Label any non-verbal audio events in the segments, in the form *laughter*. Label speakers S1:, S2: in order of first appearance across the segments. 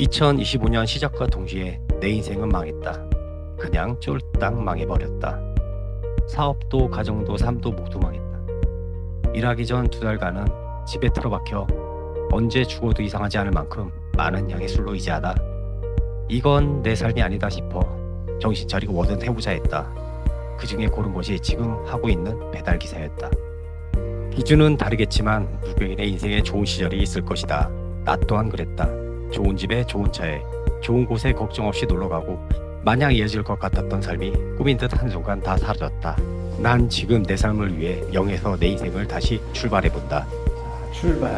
S1: 2025년 시작과 동시에 내 인생은 망했다. 그냥 쫄딱 망해버렸다. 사업도 가정도 삶도 모두 망했다. 일하기 전 두 달간은 집에 틀어박혀 언제 죽어도 이상하지 않을 만큼 많은 양의 술로 이제하다. 이건 내 삶이 아니다 싶어 정신 차리고 뭐든 해보자 했다. 그 중에 고른 것이 지금 하고 있는 배달 기사였다. 기준은 다르겠지만 누구인의 인생에 좋은 시절이 있을 것이다. 나 또한 그랬다. 좋은 집에 좋은 차에 좋은 곳에 걱정 없이 놀러 가고 마냥 이어질 것 같았던 삶이 꿈인 듯 한순간 다 사라졌다. 난 지금 내 삶을 위해 0에서 내 인생을 다시 출발해 본다.
S2: 출발.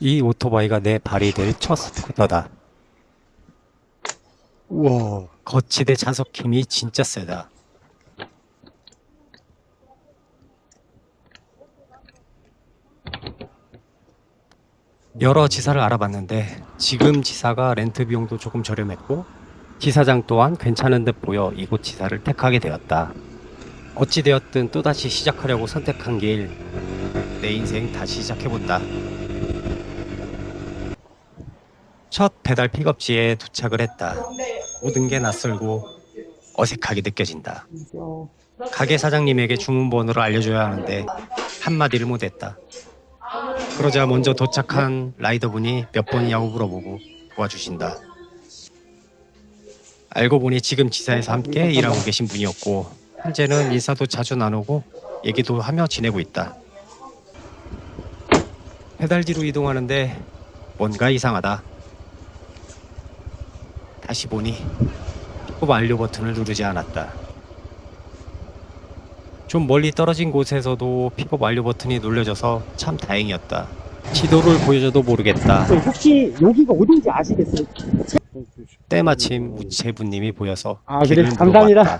S1: 이 오토바이가 내 발이 될 첫 스쿠터다. 우와, 거치대 자석 힘이 진짜 세다. 여러 지사를 알아봤는데 지금 지사가 렌트 비용도 조금 저렴했고 지사장 또한 괜찮은 듯 보여 이곳 지사를 택하게 되었다. 어찌되었든 또다시 시작하려고 선택한 길 내 인생 다시 시작해본다. 첫 배달 픽업지에 도착을 했다. 모든 게 낯설고 어색하게 느껴진다. 가게 사장님에게 주문 번호를 알려줘야 하는데 한마디를 못했다. 그러자 먼저 도착한 라이더분이 몇 번이냐고 물어보고 도와주신다. 알고 보니 지금 지사에서 함께 일하고 계신 분이었고 현재는 인사도 자주 나누고 얘기도 하며 지내고 있다. 배달지로 이동하는데 뭔가 이상하다. 다시 보니 픽업 완료 버튼을 누르지 않았다. 좀 멀리 떨어진 곳에서도 픽업 완료 버튼이 눌려져서 참 다행이었다. 지도를 보여줘도 모르겠다.
S2: 저 혹시 여기가 어딘지 아시겠어요?
S1: 때마침 우체부님이 보여서
S2: 아,
S1: 길을
S2: 그래? 감사합니다.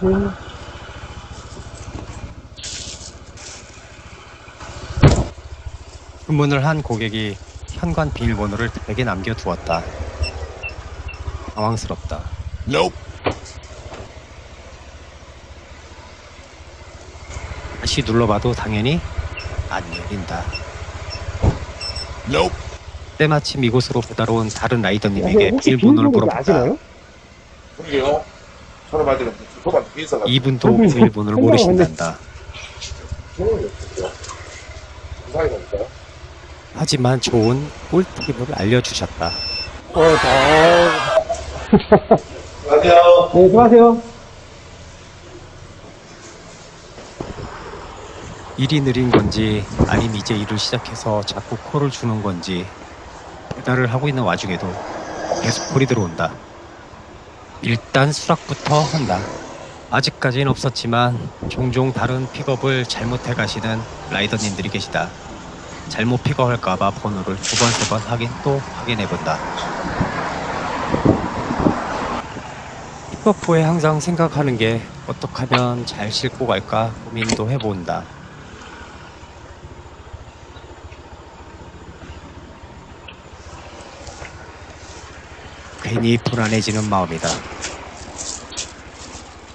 S1: 물어봤다. 주문을 한 고객이 현관 비밀번호를 댁에 남겨두었다. 당황스럽다. 다시 눌러봐도 당연히 안 열린다. 때마침 이곳으로 배달 온 다른 라이더님에게
S2: 혹시
S1: 비밀번호를
S2: 비밀번호. 아시나요?
S3: 그러게요. 저는 말대로 뒤에 있어가지고
S1: 이분도
S2: 저분이
S1: 비밀번호를
S2: 설명을
S1: 모르신단다. 하지만 좋은 꿀팁을 알려주셨다.
S2: 어, 저...
S3: 안녕하세요.
S2: 네, 수고하세요.
S1: 일이 느린 건지 아님 이제 일을 시작해서 자꾸 콜을 주는 건지 배달을 하고 있는 와중에도 계속 콜이 들어온다. 일단 수락부터 한다. 아직까지는 없었지만 종종 다른 픽업을 잘못해 가시는 라이더님들이 계시다. 잘못 픽업할까봐 번호를 두 번, 세 번 확인 또 확인해 본다. 픽업 후에 항상 생각하는 게 어떻게 하면 잘 싣고 갈까 고민도 해본다. 괜히 불안해지는 마음이다.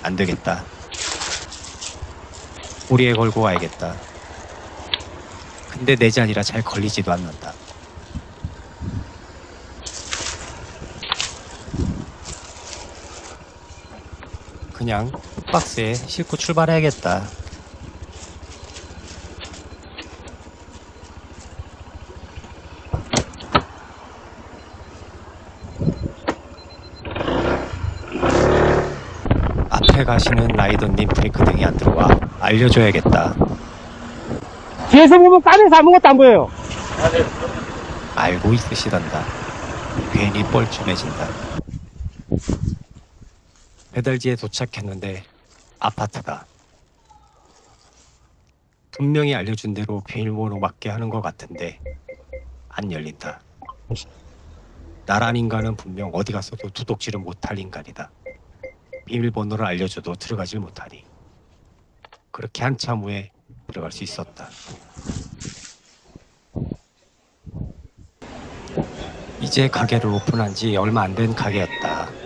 S1: 안 되겠다. 꼬리에 걸고 와야겠다. 근데 내 잔이라 잘 걸리지도 않는다. 그냥 박스에 싣고 출발해야겠다. 앞에 가시는 라이더님 브레이크 등이 안 들어와 알려줘야겠다.
S2: 뒤에서 보면 까매서 아무것도 안 보여요.
S1: 알고 있으시단다. 괜히 뻘쭘해진다. 배달지에 도착했는데 아파트다. 분명히 알려준 대로 비밀번호 맞게 하는 것 같은데 안 열린다. 나란 인간은 분명 어디 가서도 두둑질을 못할 인간이다. 비밀번호를 알려줘도 들어가질 못하니 그렇게 한참 후에 들어갈 수 있었다. 이제 가게를 오픈한 지 얼마 안 된 가게였다.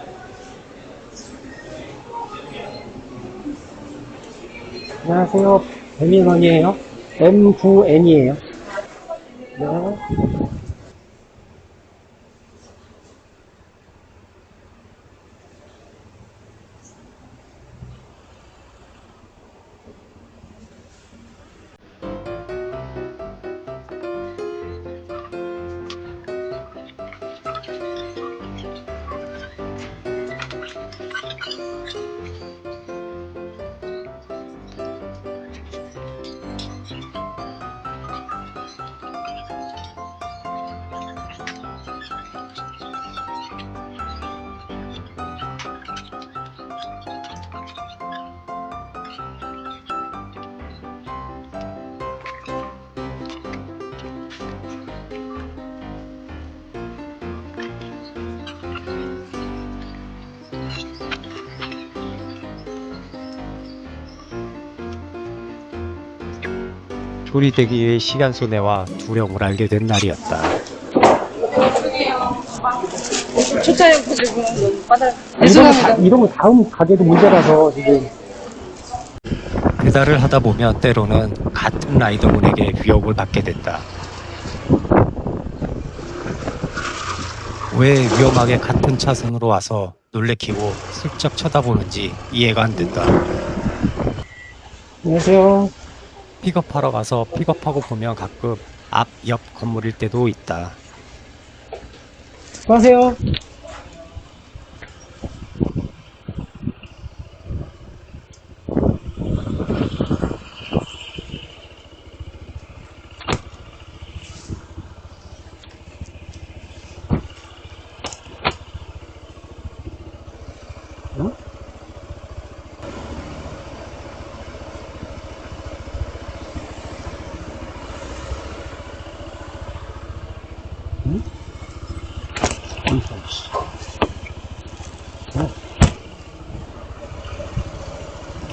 S2: 안녕하세요. 배민원이에요. M9N이에요. 네.
S1: 조리되기의 시간 손해와 두려움을 알게 된 날이었다.
S4: 가지고
S2: 거. 이런 거 다음 가게도 문제라서 지금
S1: 배달을 하다 보면 때로는 같은 라이더분에게 위협을 받게 된다. 왜 위험하게 같은 차선으로 와서 놀래키고 슬쩍 쳐다보는지 이해가 안 된다.
S2: 안녕하세요.
S1: 픽업하러 가서 픽업하고 보면 가끔 앞, 옆 건물일 때도 있다.
S2: 안녕하세요.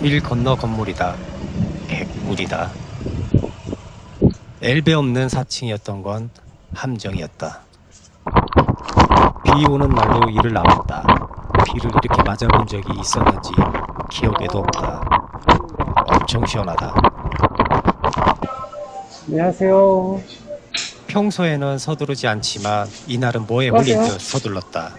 S1: 길 건너 건물이다. 객물이다. 엘베 없는 4층이었던 건 함정이었다. 비 오는 날로 이를 나왔다. 비를 이렇게 맞아본 적이 있었는지 기억에도 없다. 엄청 시원하다.
S2: 안녕하세요.
S1: 평소에는 서두르지 않지만 이날은 뭐에 홀린. 듯 서둘렀다.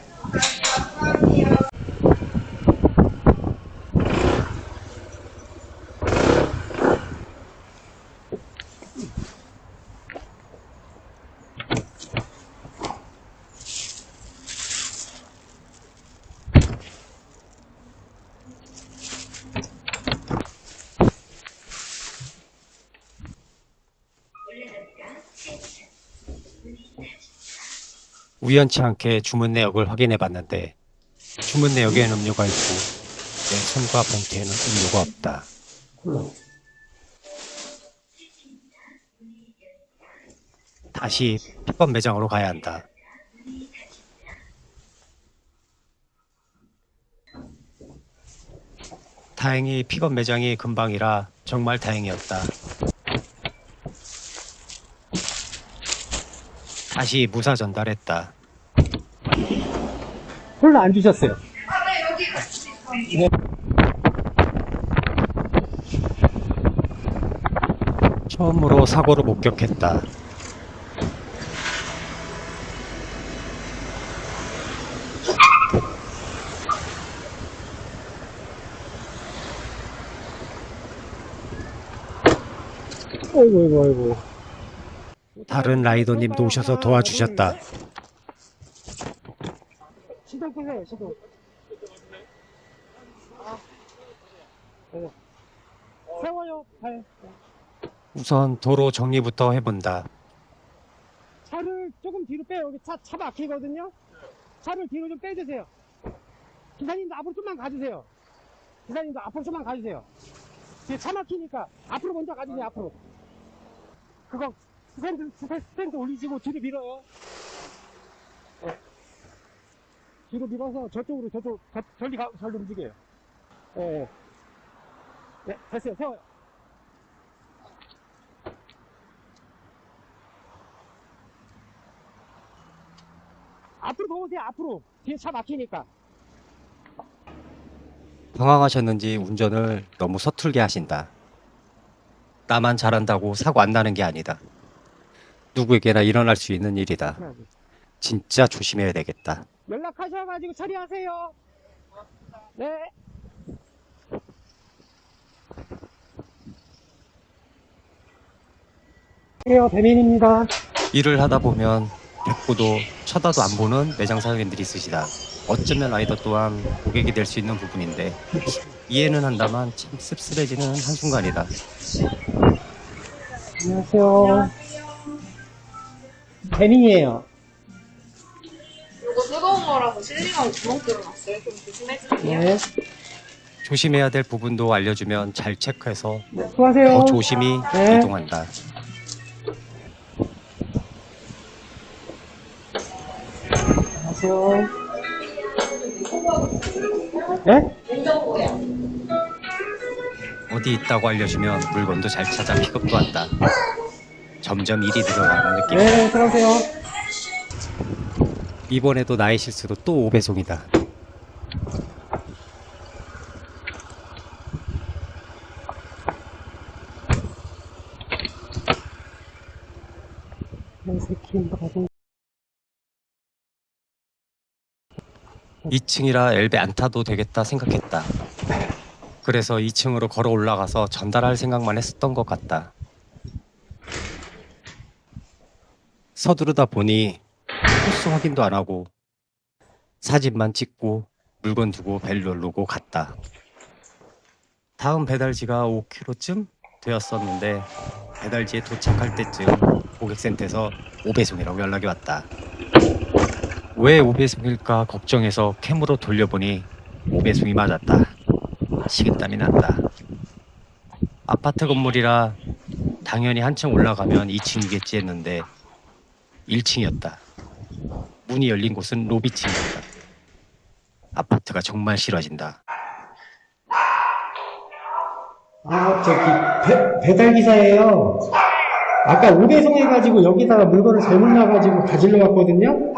S1: 우연치 않게 주문 내역을 확인해 봤는데 주문 내역엔 음료가 있고 내 손과 봉투에는 음료가 없다. 다시 픽업 매장으로 가야 한다. 다행히 픽업 매장이 금방이라 정말 다행이었다. 다시 무사 전달했다.
S2: 콜라 안 주셨어요.
S1: 처음으로 사고를 목격했다.
S2: 어이구, 어이구, 어이구.
S1: 다른 라이더님도 오셔서 도와주셨다. 우선 도로 정리부터 해본다.
S2: 차를 조금 뒤로 빼요. 여기 차, 차 막히거든요? 차를 뒤로 좀 빼주세요. 기사님도 앞으로 좀만 가주세요. 기사님도 앞으로 좀만 가주세요. 차 막히니까 앞으로 먼저 가주세요, 앞으로. 그거 스탠드, 스탠드, 스탠드 올리시고 뒤로 밀어요. 네. 뒤로 밀어서 저쪽으로, 저쪽, 저, 저리 가, 저리 움직여요. 예. 네, 됐어요. 세워요. 앞으로 더 오세요, 앞으로. 뒤에 차 막히니까.
S1: 당황하셨는지 운전을 너무 서툴게 하신다. 나만 잘한다고 사고 안 나는 게 아니다. 누구에게나 일어날 수 있는 일이다. 진짜 조심해야 되겠다.
S2: 연락하셔가지고 처리하세요. 네. 안녕하세요, 배민입니다.
S1: 일을 하다 보면 백보도 쳐다도 안 보는 매장 사장님들이 있으시다. 어쩌면 라이더 또한 고객이 될 수 있는 부분인데 이해는 한다만 참 씁쓸해지는 한순간이다.
S2: 안녕하세요. 배민이에요.
S4: 이거 뜨거운 거라서 실링하고 구멍 뚫어놨어요. 좀 조심해주세요.
S2: 네.
S1: 조심해야 될 부분도 알려주면 잘 체크해서
S2: 수고하세요.
S1: 더 조심히
S2: 네.
S1: 이동한다.
S2: 안녕하세요. 네?
S1: 어디 있다고 알려주면 물건도 잘 찾아 픽업도 한다. 점점 일이 늘어가는 느낌.
S2: 네, 들어오세요.
S1: 이번에도 나의 실수로 또 5배송이다.
S2: 이 새끼, 가지고.
S1: 2층이라 엘베 안 타도 되겠다 생각했다. 그래서 2층으로 걸어 올라가서 전달할 생각만 했었던 것 같다. 서두르다 보니 코스 확인도 안 하고 사진만 찍고 물건 두고 벨 누르고 갔다. 다음 배달지가 5km쯤 되었었는데 배달지에 도착할 때쯤 고객센터에서 5배송이라고 연락이 왔다. 왜 5배송일까 걱정해서 캠으로 돌려보니 5배송이 맞았다. 식은땀이 난다. 아파트 건물이라 당연히 한층 올라가면 2층이겠지 했는데 1층이었다. 문이 열린 곳은 로비층이었다. 아파트가 정말 싫어진다.
S2: 아, 저기, 배, 배달기사예요. 아까 5배송 해가지고 여기다가 물건을 잘못 놔가지고 가지러 왔거든요?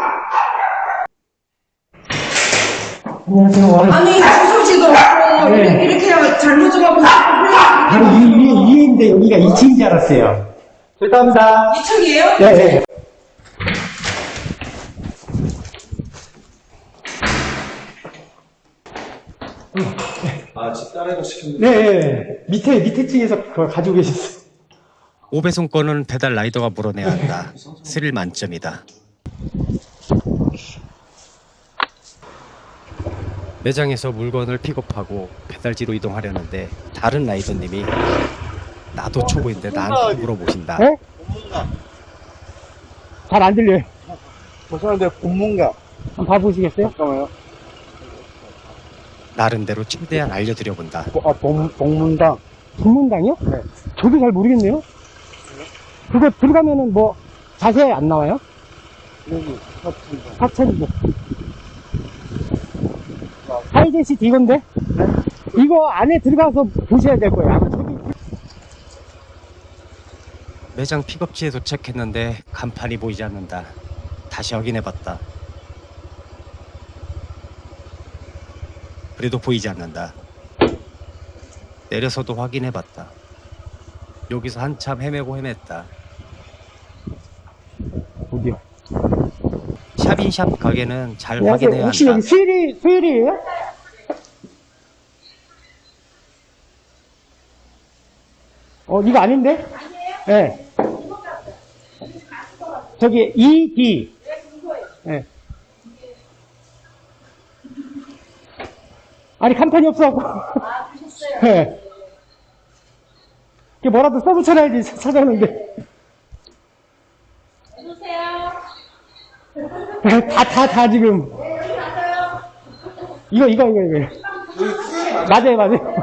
S2: 안녕하세요.
S4: 아니, 무슨 지도 없고,
S2: 네.
S4: 이렇게 하면 잘못 좀 하고,
S2: 바로 이, 위, 위인데 여기가 2층인 줄 알았어요. 죄송합니다.
S4: 2층이에요?
S2: 네, 네.
S3: 아, 집단에서 시켰는데.
S2: 네, 네. 밑에, 밑에 층에서 그걸 가지고 계셨어요.
S1: 5배송권은 배달 라이더가 물어내야 한다. 스릴 만점이다. 매장에서 물건을 픽업하고 배달지로 이동하려는데 다른 라이더님이 나도 초보인데 나한테 물어보신다.
S2: 네? 잘 안 들려요.
S3: 죄송한데, 본문가.
S2: 한번 봐보시겠어요?
S3: 잠깐만요.
S1: 나름대로 최대한 알려드려 본다.
S3: 아, 본, 본문당.
S2: 국문당이요? 네. 저도 잘 모르겠네요. 그거 들어가면은 뭐, 자세히 안 나와요?
S3: 여기, 사춘당.
S2: 사천이고. 하이젠시티 이건데? 이거 안에 들어가서 보셔야 될 거예요. 아마 저기
S1: 매장 픽업지에 도착했는데 간판이 보이지 않는다. 다시 확인해봤다. 그래도 보이지 않는다. 내려서도 확인해봤다. 여기서 한참 헤매고 헤맸다.
S2: 어디요?
S1: 샵인샵 가게는 잘
S2: 안녕하세요.
S1: 확인해야
S2: 혹시
S1: 한다.
S2: 여기 수일이, 수일이에요? 어, 이거 아닌데? 아니에요? 네. 저기, ED. 네. 아니, 간판이 없어갖고. 아, 그러셨어요? *laughs* 네. 이게 뭐라도 써붙여놔야지, 찾아오는데. 다, 다, 다 지금. 이거, 이거, 이거, 이거. 맞아요, 맞아요.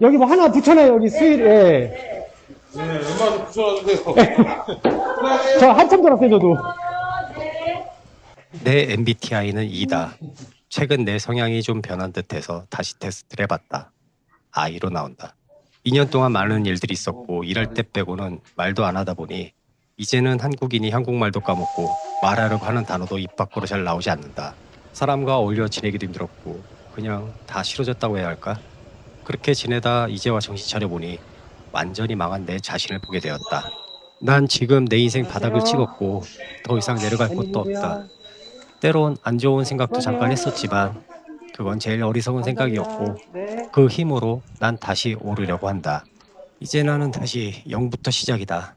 S2: 여기 뭐 하나 붙여놔요, 여기 수일, 예.
S3: 네, 웬만하면 붙여놨는데요. *laughs*
S2: 저 한참 돌았어요, 저도.
S1: 내 MBTI는 E다. 최근 내 성향이 좀 변한 듯해서 다시 테스트를 해봤다. I로 나온다. 2년 동안 많은 일들이 있었고 일할 때 빼고는 말도 안 하다 보니 이제는 한국인이 한국말도 까먹고 말하려고 하는 단어도 입 밖으로 잘 나오지 않는다. 사람과 어울려 지내기도 힘들었고 그냥 다 싫어졌다고 해야 할까? 그렇게 지내다 이제와 정신 차려보니 완전히 망한 내 자신을 보게 되었다. 난 지금 내 인생 바닥을 찍었고 더 이상 내려갈 곳도 없다. 때론 안 좋은 생각도 잠깐 했었지만 그건 제일 어리석은 생각이었고
S2: 네.
S1: 그 힘으로 난 다시 오르려고 한다. 이제 나는 다시 0부터 시작이다.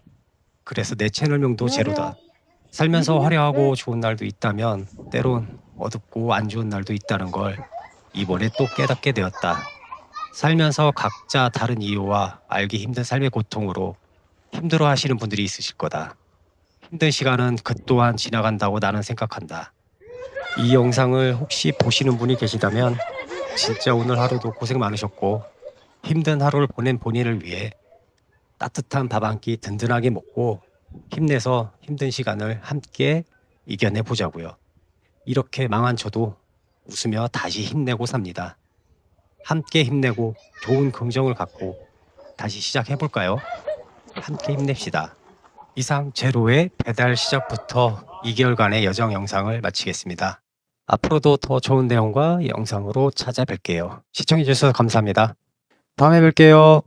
S1: 그래서 내 채널명도 제로다. 살면서 화려하고 좋은 날도 있다면 때론 어둡고 안 좋은 날도 있다는 걸 이번에 또 깨닫게 되었다. 살면서 각자 다른 이유와 알기 힘든 삶의 고통으로 힘들어 하시는 분들이 있으실 거다. 힘든 시간은 그 또한 지나간다고 나는 생각한다. 이 영상을 혹시 보시는 분이 계시다면 진짜 오늘 하루도 고생 많으셨고 힘든 하루를 보낸 본인을 위해 따뜻한 밥 한 끼 든든하게 먹고 힘내서 힘든 시간을 함께 이겨내 보자고요. 이렇게 망한 저도 웃으며 다시 힘내고 삽니다. 함께 힘내고 좋은 긍정을 갖고 다시 시작해 볼까요? 함께 힘냅시다. 이상 제로의 배달 시작부터 2개월간의 여정 영상을 마치겠습니다. 앞으로도 더 좋은 내용과 영상으로 찾아뵐게요. 시청해주셔서 감사합니다. 다음에 뵐게요.